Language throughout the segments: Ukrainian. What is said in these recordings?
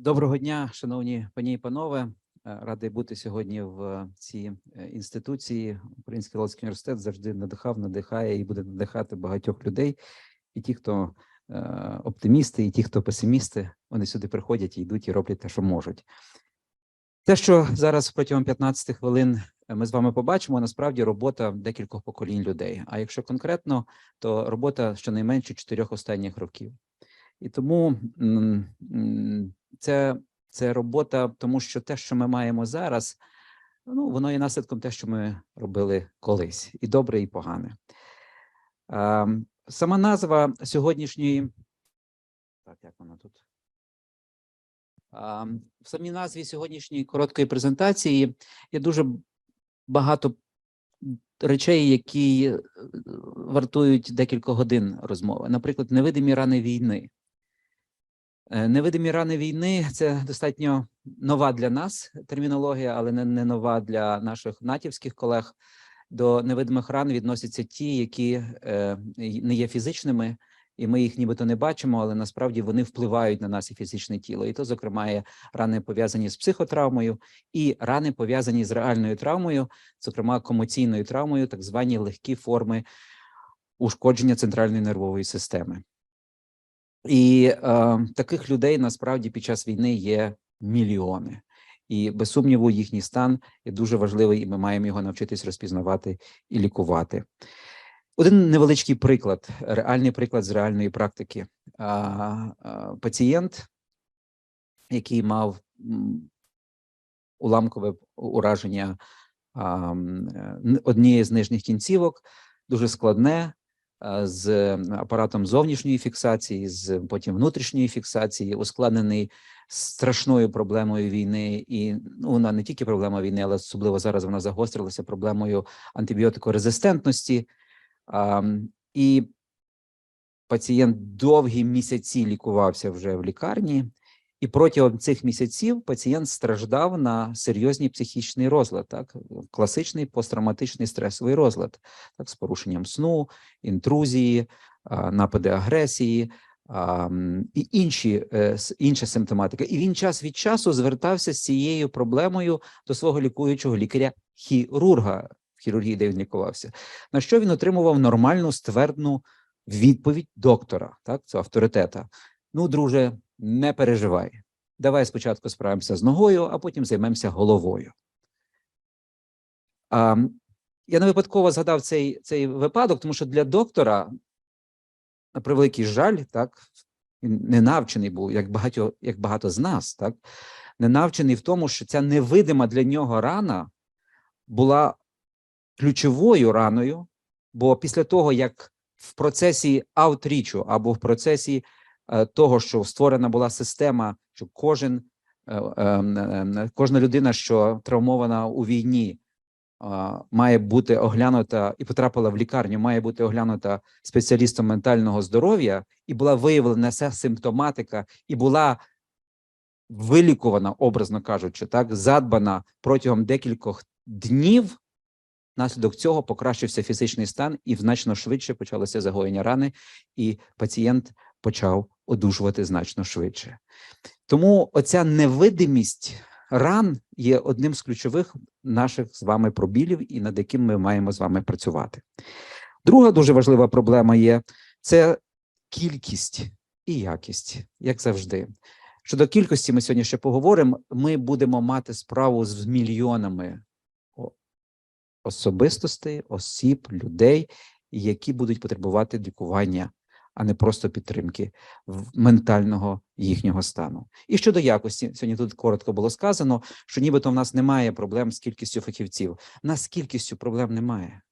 Доброго дня, шановні пані і панове. Е, Радий бути сьогодні в цій е, інституції. Український Лоцький університет завжди надихав, надихає і буде надихати багатьох людей. І ті, хто е, оптимісти, і ті, хто песимісти, вони сюди приходять і йдуть і роблять те, що можуть. Те, що зараз протягом 15 хвилин ми з вами побачимо, насправді робота декількох поколінь людей. А якщо конкретно, то робота щонайменше чотирьох останніх років. І тому це, це робота, тому що те, що ми маємо зараз, ну, воно є наслідком те, що ми робили колись, і добре, і погане. А, сама назва сьогоднішньої. Так, як вона тут? А, в самій назві сьогоднішньої короткої презентації є дуже багато речей, які е, вартують декілька годин розмови. Наприклад, невидимі рани війни. Е, Невидимі рани війни це достатньо нова для нас термінологія, але не, не нова для наших натівських колег. До невидимих ран відносяться ті, які е, не є фізичними, і ми їх нібито не бачимо, але насправді вони впливають на нас і фізичне тіло. І то, зокрема, є рани пов'язані з психотравмою, і рани пов'язані з реальною травмою, зокрема комоційною травмою, так звані легкі форми ушкодження центральної нервової системи. І е, таких людей насправді під час війни є мільйони. І без сумніву, їхній стан є дуже важливий, і ми маємо його навчитись розпізнавати і лікувати. Один невеличкий приклад, реальний приклад з реальної практики. А, а, пацієнт, який мав уламкове ураження а, е, однієї з нижніх кінцівок, дуже складне, з апаратом зовнішньої фіксації, з потім внутрішньої фіксації, ускладнений страшною проблемою війни, і ну, вона не тільки проблема війни, але особливо зараз вона загострилася проблемою антибіотикорезистентності. А, і пацієнт довгі місяці лікувався вже в лікарні, і протягом цих місяців пацієнт страждав на серйозний психічний розлад, так класичний посттравматичний стресовий розлад, так з порушенням сну, інтрузії, напади агресії. І інші інша симптоматика, і він час від часу звертався з цією проблемою до свого лікуючого лікаря хірурга в хірургії, де він лікувався. На що він отримував нормальну ствердну відповідь доктора, так це авторитета. Ну, друже, не переживай. Давай спочатку справимося з ногою, а потім займемося головою. А, я не випадково згадав цей, цей випадок, тому що для доктора, на превеликий жаль, так, не навчений був, як багато, як багато з нас, так, не навчений в тому, що ця невидима для нього рана була ключовою раною, бо після того, як в процесі аутрічу або в процесі того, що створена була система, що кожен, е, е, е, кожна людина, що травмована у війні, має бути оглянута і потрапила в лікарню, має бути оглянута спеціалістом ментального здоров'я, і була виявлена вся симптоматика, і була вилікувана, образно кажучи, так задбана протягом декількох днів. Наслідок цього покращився фізичний стан, і значно швидше почалося загоєння рани, і пацієнт почав одужувати значно швидше. Тому оця невидимість ран є одним з ключових наших з вами пробілів, і над яким ми маємо з вами працювати. Друга дуже важлива проблема є це кількість і якість, як завжди. Щодо кількості, ми сьогодні ще поговоримо. Ми будемо мати справу з мільйонами особистостей, осіб, людей, які будуть потребувати лікування, а не просто підтримки ментального їхнього стану. І щодо якості, сьогодні тут коротко було сказано, що нібито в нас немає проблем з кількістю фахівців. У нас з кількістю проблем немає.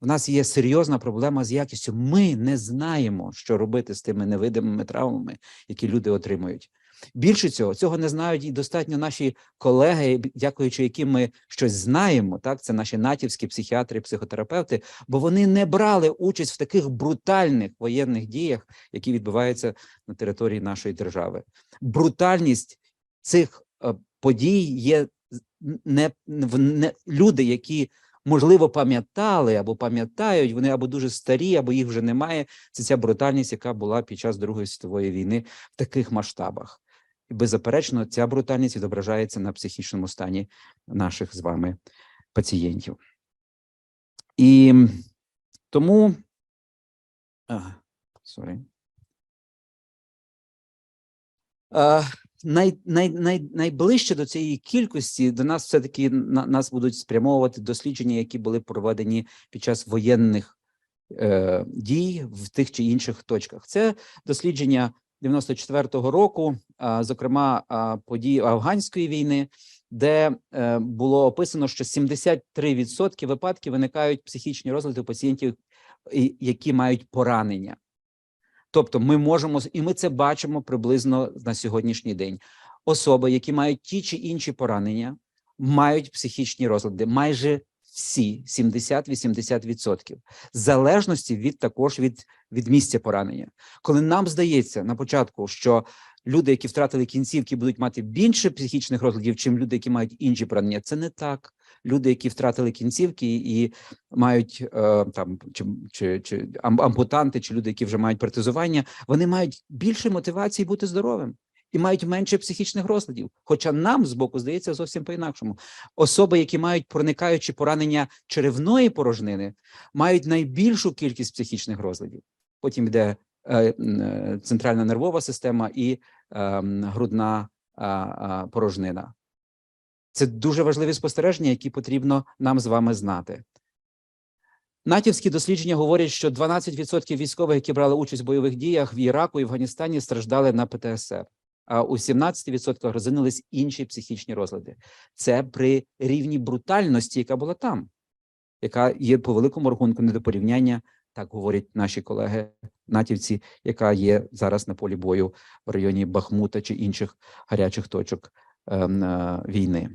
У нас є серйозна проблема з якістю. Ми не знаємо, що робити з тими невидимими травмами, які люди отримують. Більше цього, цього не знають і достатньо наші колеги, дякуючи яким ми щось знаємо. Так, це наші натівські психіатри, психотерапевти, бо вони не брали участь в таких брутальних воєнних діях, які відбуваються на території нашої держави. Брутальність цих е, подій є не, не люди, які можливо пам'ятали або пам'ятають, вони або дуже старі, або їх вже немає. Це ця брутальність, яка була під час Другої світової війни в таких масштабах. І беззаперечно ця брутальність відображається на психічному стані наших з вами пацієнтів. І тому а, най, най, най, найближче до цієї кількості до нас все-таки на, нас будуть спрямовувати дослідження, які були проведені під час воєнних е, дій в тих чи інших точках. Це дослідження 94-го року, зокрема події афганської війни, де е, було описано, що 73% випадків виникають психічні розлади у пацієнтів, які мають поранення. Тобто, ми можемо і ми це бачимо приблизно на сьогоднішній день. Особи, які мають ті чи інші поранення, мають психічні розлади. Майже всі 70-80%. в залежності від також від, від місця поранення. Коли нам здається на початку, що люди, які втратили кінцівки, будуть мати більше психічних розладів, чим люди, які мають інші поранення, це не так. Люди, які втратили кінцівки і мають е, там чи, чи, чи ам- ампутанти, чи люди, які вже мають протезування, вони мають більше мотивації бути здоровим і мають менше психічних розладів. Хоча нам з боку здається зовсім по-інакшому. Особи, які мають проникаючі поранення черевної порожнини, мають найбільшу кількість психічних розладів. Потім йде е, е, центральна нервова система і е, грудна а, а, порожнина. Це дуже важливі спостереження, які потрібно нам з вами знати. Натівські дослідження говорять, що 12% військових, які брали участь в бойових діях в Іраку і Афганістані, страждали на ПТСР, у 17% розвинулись інші психічні розлади. Це при рівні брутальності, яка була там, яка є по великому рахунку не до порівняння, так говорять наші колеги натівці, яка є зараз на полі бою в районі Бахмута чи інших гарячих точок ем, е, війни.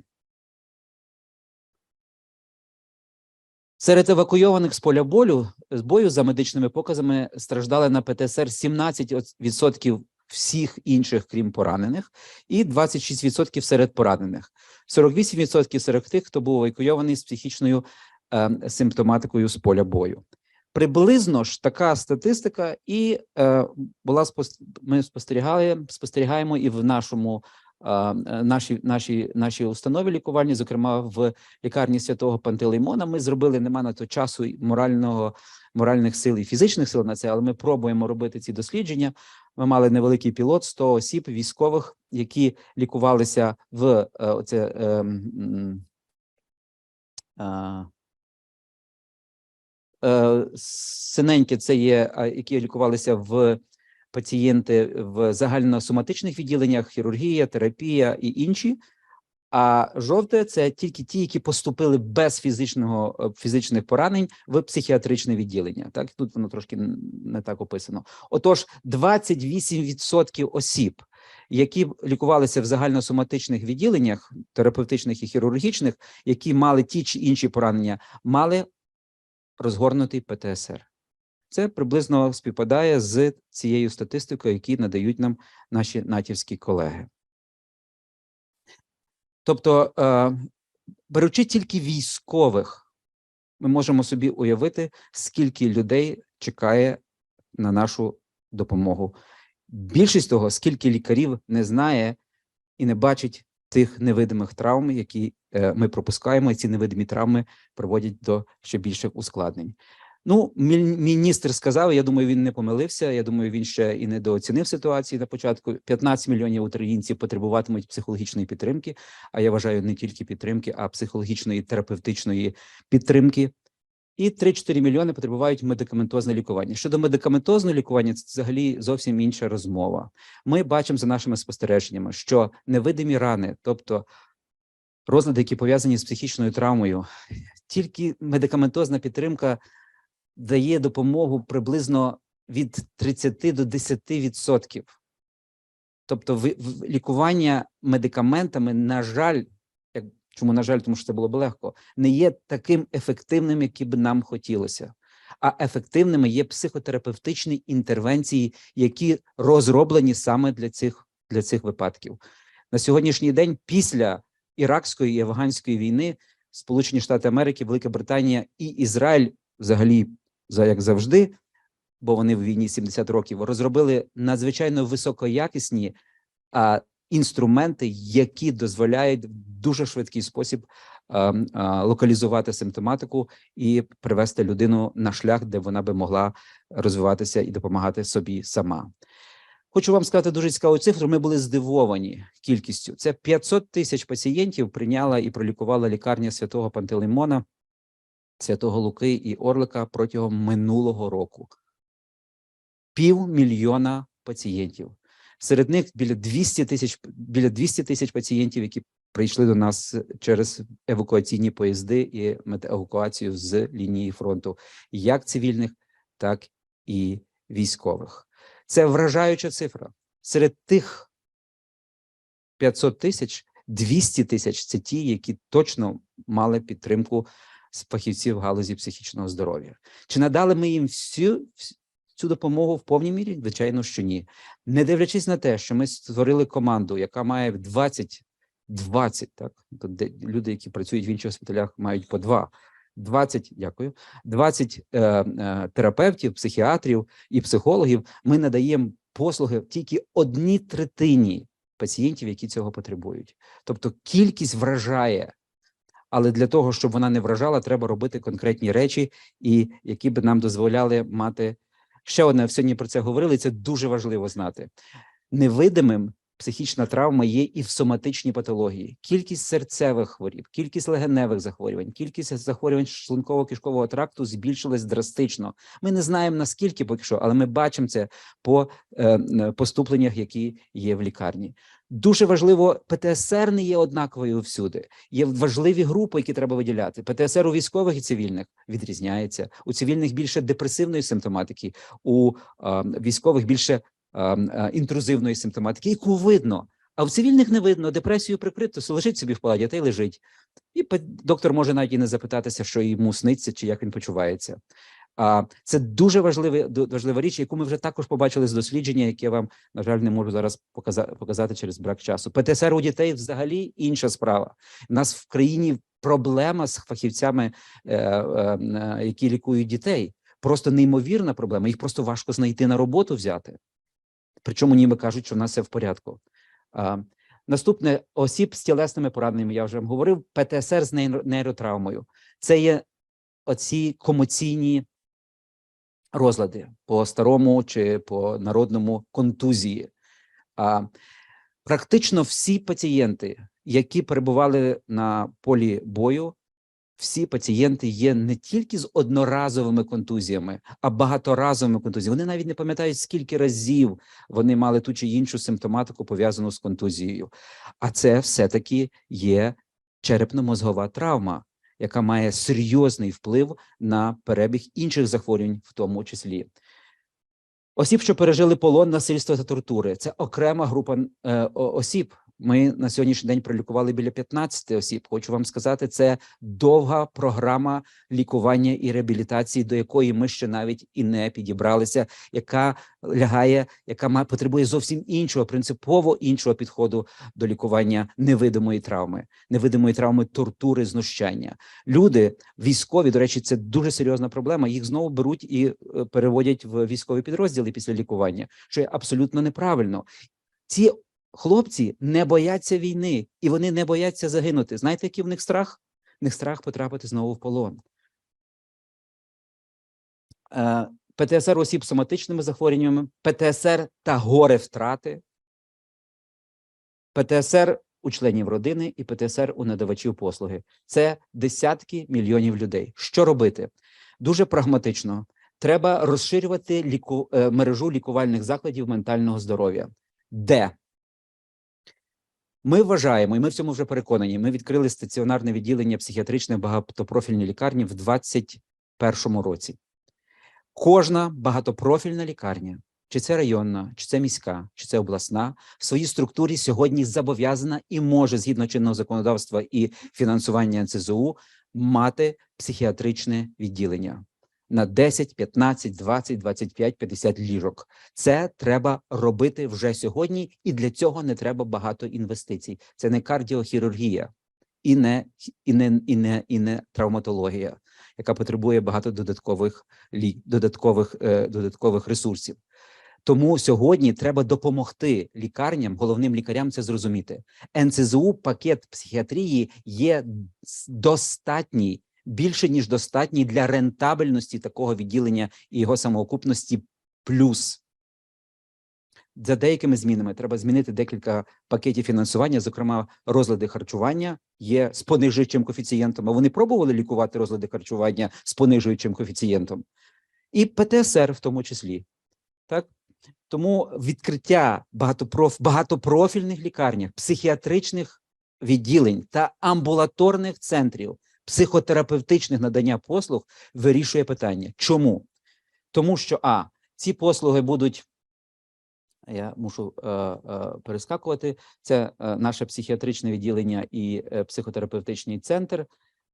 Серед евакуйованих з поля болю з бою за медичними показами страждали на ПТСР 17% всіх інших, крім поранених, і 26% серед поранених, 48% серед тих, хто був евакуйований з психічною е, симптоматикою з поля бою. Приблизно ж така статистика, і е, була ми спостерігали, спостерігаємо і в нашому е, нашій, нашій, нашій установі лікувальній, зокрема в лікарні святого Пантелеймона. Ми зробили нема на то часу морального моральних сил і фізичних сил на це, але ми пробуємо робити ці дослідження. Ми мали невеликий пілот 100 осіб військових, які лікувалися в е, оце. е, м, е, синенькі це є, які лікувалися в пацієнти в загальносоматичних відділеннях, хірургія, терапія і інші. А жовте це тільки ті, які поступили без фізичного е, фізичних поранень в психіатричне відділення. Так тут воно трошки не так описано. Отож, 28% осіб, які лікувалися в загальносоматичних відділеннях, терапевтичних і хірургічних, які мали ті чи інші поранення, мали розгорнутий ПТСР. Це приблизно співпадає з цією статистикою, які надають нам наші натівські колеги. Тобто, е, беручи тільки військових, ми можемо собі уявити, скільки людей чекає на нашу допомогу. Більшість того, скільки лікарів не знає і не бачить тих невидимих травм, які е, ми пропускаємо, і ці невидимі травми приводять до ще більших ускладнень. Ну, міністр сказав, я думаю, він не помилився. Я думаю, він ще і недооцінив ситуацію на початку. 15 мільйонів українців потребуватимуть психологічної підтримки. А я вважаю не тільки підтримки, а психологічної терапевтичної підтримки. І 3-4 мільйони потребують медикаментозне лікування. Щодо медикаментозного лікування, це взагалі зовсім інша розмова. Ми бачимо за нашими спостереженнями, що невидимі рани, тобто розлади, які пов'язані з психічною травмою, тільки медикаментозна підтримка дає допомогу приблизно від 30 до 10%. Тобто, ви- в- лікування медикаментами, на жаль, як чому на жаль, тому що це було б легко, не є таким ефективним, яким би нам хотілося. А ефективними є психотерапевтичні інтервенції, які розроблені саме для цих, для цих випадків. На сьогоднішній день, після іракської і афганської війни, Сполучені Штати Америки, Велика Британія і Ізраїль, взагалі, за як завжди, бо вони в війні 70 років, розробили надзвичайно високоякісні а, інструменти, які дозволяють в дуже швидкий спосіб е, е, локалізувати симптоматику і привести людину на шлях, де вона би могла розвиватися і допомагати собі сама. Хочу вам сказати дуже цікаву цифру. Ми були здивовані кількістю. Це 500 тисяч пацієнтів прийняла і пролікувала лікарня святого Пантелеймона, святого Луки і Орлика протягом минулого року. Півмільйона пацієнтів. Серед них біля 200 тисяч біля 200 тисяч пацієнтів, які прийшли до нас через евакуаційні поїзди і медевакуацію з лінії фронту, як цивільних, так і військових. Це вражаюча цифра. Серед тих 500 тисяч 200 тисяч це ті, які точно мали підтримку з фахівців галузі психічного здоров'я. Чи надали ми їм всю цю допомогу в повній мірі? Звичайно, що ні. Не дивлячись на те, що ми створили команду, яка має 20, 20, так де люди, які працюють в інших госпіталях, мають по два. 20, дякую, 20 е, е, терапевтів, психіатрів і психологів. Ми надаємо послуги тільки одній третині пацієнтів, які цього потребують. Тобто кількість вражає, але для того, щоб вона не вражала, треба робити конкретні речі, і які б нам дозволяли мати ще одне сьогодні про це говорили. Це дуже важливо знати. Невидимим психічна травма є і в соматичній патології. Кількість серцевих хворіб, кількість легеневих захворювань, кількість захворювань шлунково-кишкового тракту збільшилась драстично. Ми не знаємо наскільки поки що, але ми бачимо це по е, поступленнях, які є в лікарні. Дуже важливо, ПТСР не є однаковою всюди. Є важливі групи, які треба виділяти. ПТСР у військових і цивільних відрізняється. У цивільних більше депресивної симптоматики, у е, військових більше інтрузивної симптоматики, яку видно. А в цивільних не видно, депресію прикрито, лежить собі в паладі, та й лежить. І доктор може навіть і не запитатися, що йому сниться чи як він почувається. А це дуже важлива важлива річ, яку ми вже також побачили з дослідження, яке вам, на жаль, не можу зараз показати показати через брак часу. ПТСР у дітей взагалі інша справа. У нас в країні проблема з фахівцями, е, е, які лікують дітей. Просто неймовірна проблема. Їх просто важко знайти на роботу взяти. Причому ніби кажуть, що в нас все в порядку. Наступне осіб з тілесними пораненнями, я вже вам говорив, ПТСР з нейротравмою. Це є оці комоційні розлади по старому чи по народному контузії. А, Практично всі пацієнти, які перебували на полі бою, всі пацієнти є не тільки з одноразовими контузіями, а багаторазовими контузіями. Вони навіть не пам'ятають, скільки разів вони мали ту чи іншу симптоматику пов'язану з контузією. А це все-таки є черепно-мозгова травма, яка має серйозний вплив на перебіг інших захворювань, в тому числі. Осіб, що пережили полон, насильство та тортури, це окрема група е, осіб, ми на сьогоднішній день пролікували біля 15 осіб. Хочу вам сказати, це довга програма лікування і реабілітації, до якої ми ще навіть і не підібралися, яка лягає, яка має потребує зовсім іншого, принципово іншого підходу до лікування невидимої травми, невидимої травми тортури, знущання. Люди військові, до речі, це дуже серйозна проблема. Їх знову беруть і е, переводять в військові підрозділи після лікування, що є абсолютно неправильно. Ці Хлопці не бояться війни і вони не бояться загинути. Знаєте, який в них страх? В них страх потрапити знову в полон. Е, ПТСР осіб соматичними захворюваннями, ПТСР та горе втрати, ПТСР у членів родини і ПТСР у надавачів послуги. Це десятки мільйонів людей. Що робити? Дуже прагматично. Треба розширювати ліку... Е, мережу лікувальних закладів ментального здоров'я. Де? Ми вважаємо, і ми в цьому вже переконані. Ми відкрили стаціонарне відділення психіатричної багатопрофільної лікарні в 2021 році. Кожна багатопрофільна лікарня, чи це районна, чи це міська, чи це обласна, в своїй структурі сьогодні зобов'язана і може згідно чинного законодавства і фінансування НЦЗУ мати психіатричне відділення на 10, 15, 20, 25, 50 ліжок. Це треба робити вже сьогодні, і для цього не треба багато інвестицій. Це не кардіохірургія і не і не, і не, і не травматологія, яка потребує багато додаткових додаткових, е, додаткових ресурсів. Тому сьогодні треба допомогти лікарням, головним лікарям це зрозуміти. НЦЗУ пакет психіатрії є достатній, більше ніж достатній для рентабельності такого відділення і його самоокупності. Плюс за деякими змінами треба змінити декілька пакетів фінансування, зокрема, розлади харчування є з понижуючим коефіцієнтом. А вони пробували лікувати розлади харчування з понижуючим коефіцієнтом, і ПТСР в тому числі. Так тому відкриття багатопроф... багатопрофільних лікарнях, психіатричних відділень та амбулаторних центрів психотерапевтичних надання послуг вирішує питання. Чому? Тому що а ці послуги будуть. Я мушу е, е, перескакувати. Це е, наше психіатричне відділення і е, психотерапевтичний центр.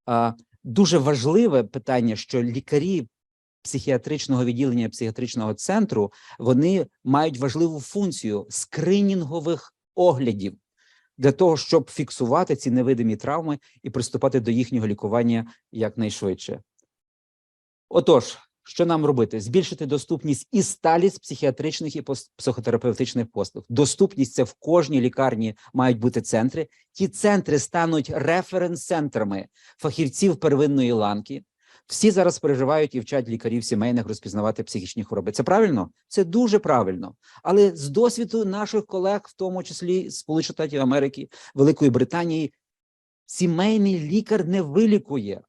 А дуже важливе питання, що лікарі психіатричного відділення психіатричного центру вони мають важливу функцію скринінгових оглядів для того, щоб фіксувати ці невидимі травми і приступати до їхнього лікування якнайшвидше. Отож, що нам робити? Збільшити доступність і сталість психіатричних і психотерапевтичних послуг. Доступність це в кожній лікарні мають бути центри. Ті центри стануть референс-центрами фахівців первинної ланки. Всі зараз переживають і вчать лікарів сімейних розпізнавати психічні хвороби. Це правильно? Це дуже правильно. Але з досвіду наших колег, в тому числі Сполучених Штатів Америки, Великої Британії, сімейний лікар не вилікує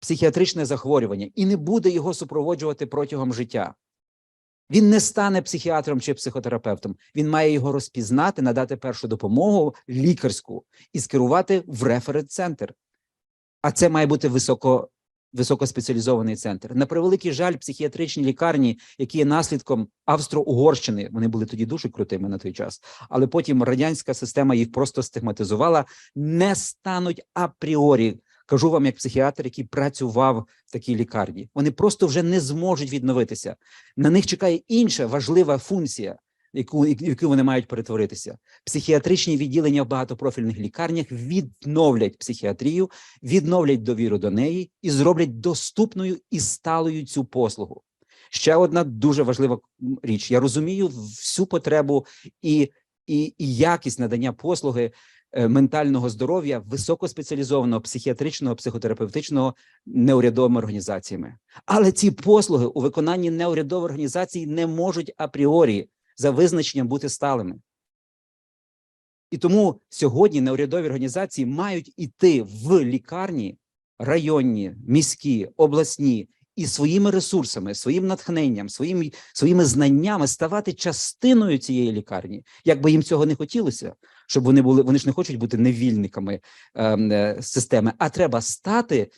психіатричне захворювання і не буде його супроводжувати протягом життя. Він не стане психіатром чи психотерапевтом. Він має його розпізнати, надати першу допомогу лікарську і скерувати в референт-центр. А це має бути високо, високоспеціалізований центр. На превеликий жаль, психіатричні лікарні, які є наслідком Австро-Угорщини, вони були тоді дуже крутими на той час, але потім радянська система їх просто стигматизувала, не стануть апріорі. Кажу вам, як психіатр, який працював в такій лікарні. Вони просто вже не зможуть відновитися. На них чекає інша важлива функція, яку, яку вони мають перетворитися. Психіатричні відділення в багатопрофільних лікарнях відновлять психіатрію, відновлять довіру до неї і зроблять доступною і сталою цю послугу. Ще одна дуже важлива річ. Я розумію всю потребу і, і, і якість надання послуги е, ментального здоров'я високоспеціалізованого психіатричного, психотерапевтичного неурядовими організаціями. Але ці послуги у виконанні неурядових організацій не можуть апріорі за визначенням бути сталими. І тому сьогодні неурядові організації мають іти в лікарні районні, міські, обласні і своїми ресурсами, своїм натхненням, своїм, своїми знаннями ставати частиною цієї лікарні, як би їм цього не хотілося, щоб вони були, вони ж не хочуть бути невільниками ем, е, системи, а треба стати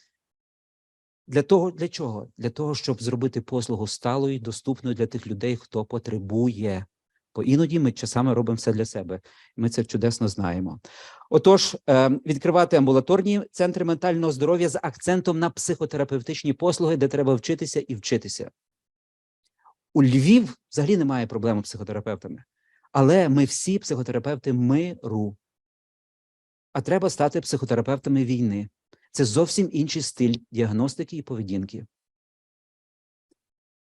для того, для чого? Для того, щоб зробити послугу сталою, доступною для тих людей, хто потребує. Бо іноді ми часами робимо все для себе. Ми це чудесно знаємо. Отож, е, відкривати амбулаторні центри ментального здоров'я з акцентом на психотерапевтичні послуги, де треба вчитися і вчитися. У Львів взагалі немає проблем з психотерапевтами, але ми всі психотерапевти миру. А треба стати психотерапевтами війни. Це зовсім інший стиль діагностики і поведінки.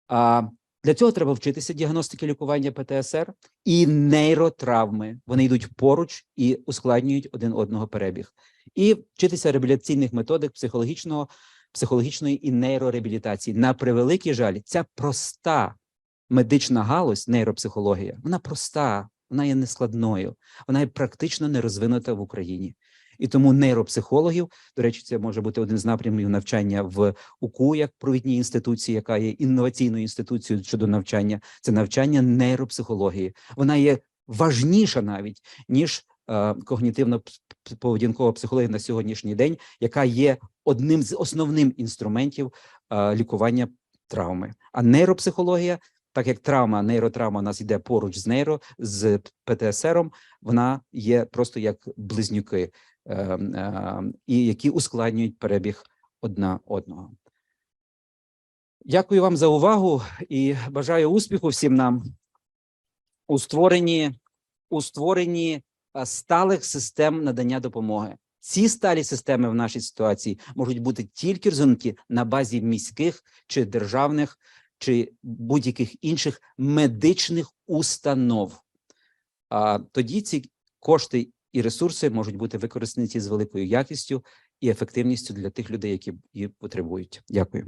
А для цього треба вчитися діагностики лікування ПТСР і нейротравми. Вони йдуть поруч і ускладнюють один одного перебіг. І вчитися реабілітаційних методик психологічного, психологічної і нейрореабілітації. На превеликий жаль, ця проста медична галузь, нейропсихологія, вона проста, вона є нескладною, вона є практично не розвинута в Україні. І тому нейропсихологів, до речі, це може бути один з напрямів навчання в УКУ, як провідній інституції, яка є інноваційною інституцією щодо навчання. Це навчання нейропсихології. Вона є важніша навіть ніж е, когнітивно-поведінкова психологія на сьогоднішній день, яка є одним з основним інструментів е, лікування травми. А нейропсихологія, так як травма, нейротравма у нас йде поруч з нейро з ПТСРом, вона є просто як близнюки, е, е, і які ускладнюють перебіг одна одного. Дякую вам за увагу і бажаю успіху всім нам у створенні, у створенні е, сталих систем надання допомоги. Ці сталі системи в нашій ситуації можуть бути тільки розвинуті на базі міських чи державних чи будь-яких інших медичних установ. А тоді ці кошти і ресурси можуть бути використані з великою якістю і ефективністю для тих людей, які її потребують. Дякую.